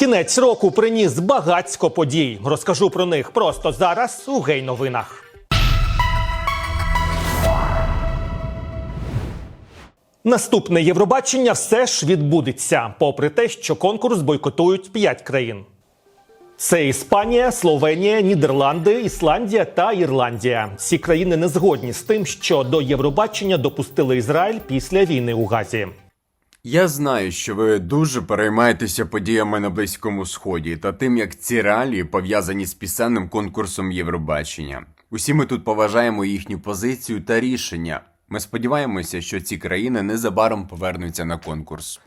Кінець року приніс багацько подій. Розкажу про них просто зараз у гей новинах. Наступне Євробачення все ж відбудеться, попри те, що конкурс бойкотують п'ять країн. Це Іспанія, Словенія, Нідерланди, Ісландія та Ірландія. Ці країни не згодні з тим, що до Євробачення допустили Ізраїль після війни у Газі. Я знаю, що ви дуже переймаєтеся подіями на Близькому Сході та тим, як ці реалії пов'язані з пісенним конкурсом Євробачення. Усі ми тут поважаємо їхню позицію та рішення. Ми сподіваємося, що ці країни незабаром повернуться на конкурс.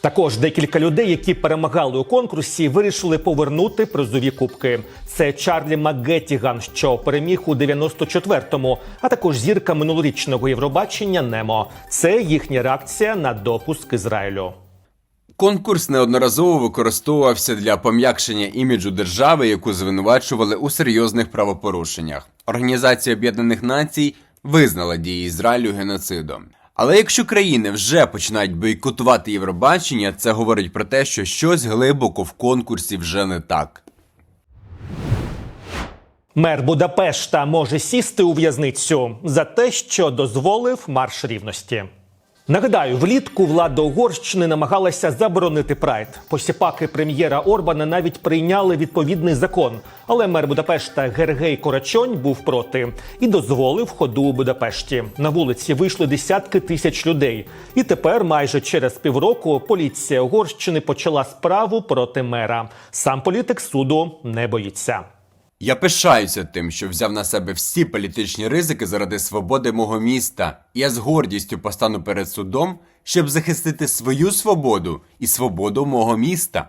Також декілька людей, які перемагали у конкурсі, вирішили повернути призові кубки. Це Чарлі Макгеттіган, що переміг у 94-му, а також зірка минулорічного Євробачення Немо. Це їхня реакція на допуск Ізраїлю. Конкурс неодноразово використовувався для пом'якшення іміджу держави, яку звинувачували у серйозних правопорушеннях. Організація Об'єднаних Націй визнала дії Ізраїлю геноцидом. Але якщо країни вже починають бойкотувати Євробачення, це говорить про те, що щось глибоко в конкурсі вже не так. Мер Будапешта може сісти у в'язницю за те, що дозволив марш рівності. Нагадаю, влітку влада Угорщини намагалася заборонити прайд. Посіпаки прем'єра Орбана навіть прийняли відповідний закон. Але мер Будапешта Гергей Корачонь був проти і дозволив ходу у Будапешті. На вулиці вийшли десятки тисяч людей. І тепер, майже через півроку, поліція Угорщини почала справу проти мера. Сам політик суду не боїться. Я пишаюся тим, що взяв на себе всі політичні ризики заради свободи мого міста, я з гордістю постану перед судом, щоб захистити свою свободу і свободу мого міста.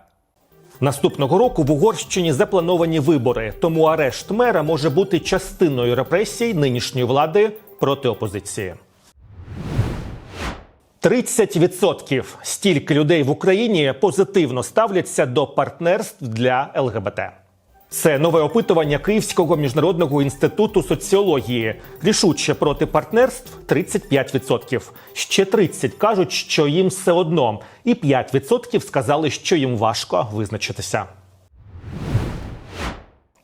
Наступного року в Угорщині заплановані вибори, тому арешт мера може бути частиною репресій нинішньої влади проти опозиції. 30% стільки людей в Україні позитивно ставляться до партнерств для ЛГБТ. Це нове опитування Київського міжнародного інституту соціології. Рішуче проти партнерств 35%. Ще 30% кажуть, що їм все одно, і 5% сказали, що їм важко визначитися.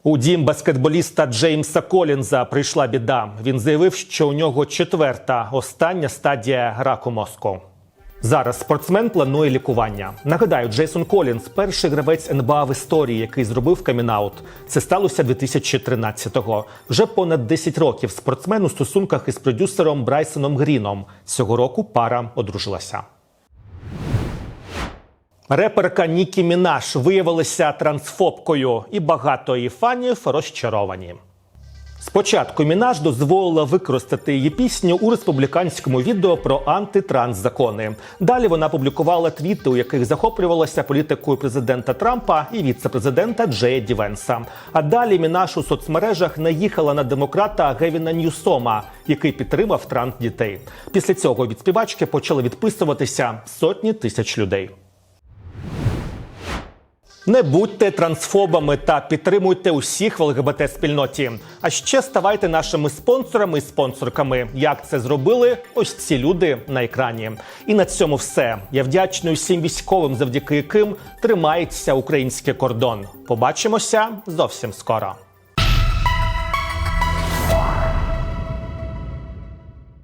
У дім баскетболіста Джеймса Колінза прийшла біда. Він заявив, що у нього четверта остання стадія раку мозку. Зараз спортсмен планує лікування. Нагадаю, Джейсон Колінз перший гравець НБА в історії, який зробив камінаут. Це сталося 2013-го. Вже понад 10 років спортсмен у стосунках із продюсером Брайсоном Гріном. Цього року пара одружилася. Реперка Нікі Мінаш виявилася трансфобкою, і багато її фанів розчаровані. Спочатку Мінаш дозволила використати її пісню у республіканському відео про антитрансзакони. Далі вона публікувала твіти, у яких захоплювалася політикою президента Трампа і віце-президента Джея Дівенса. А далі Мінаш у соцмережах наїхала на демократа Гевіна Ньюсома, який підтримав транс дітей. Після цього від співачки почали відписуватися сотні тисяч людей. Не будьте трансфобами та підтримуйте усіх в ЛГБТ спільноті. А ще ставайте нашими спонсорами і спонсорками. Як це зробили ось ці люди на екрані. І на цьому все. Я вдячний усім військовим, завдяки яким тримається український кордон. Побачимося зовсім скоро.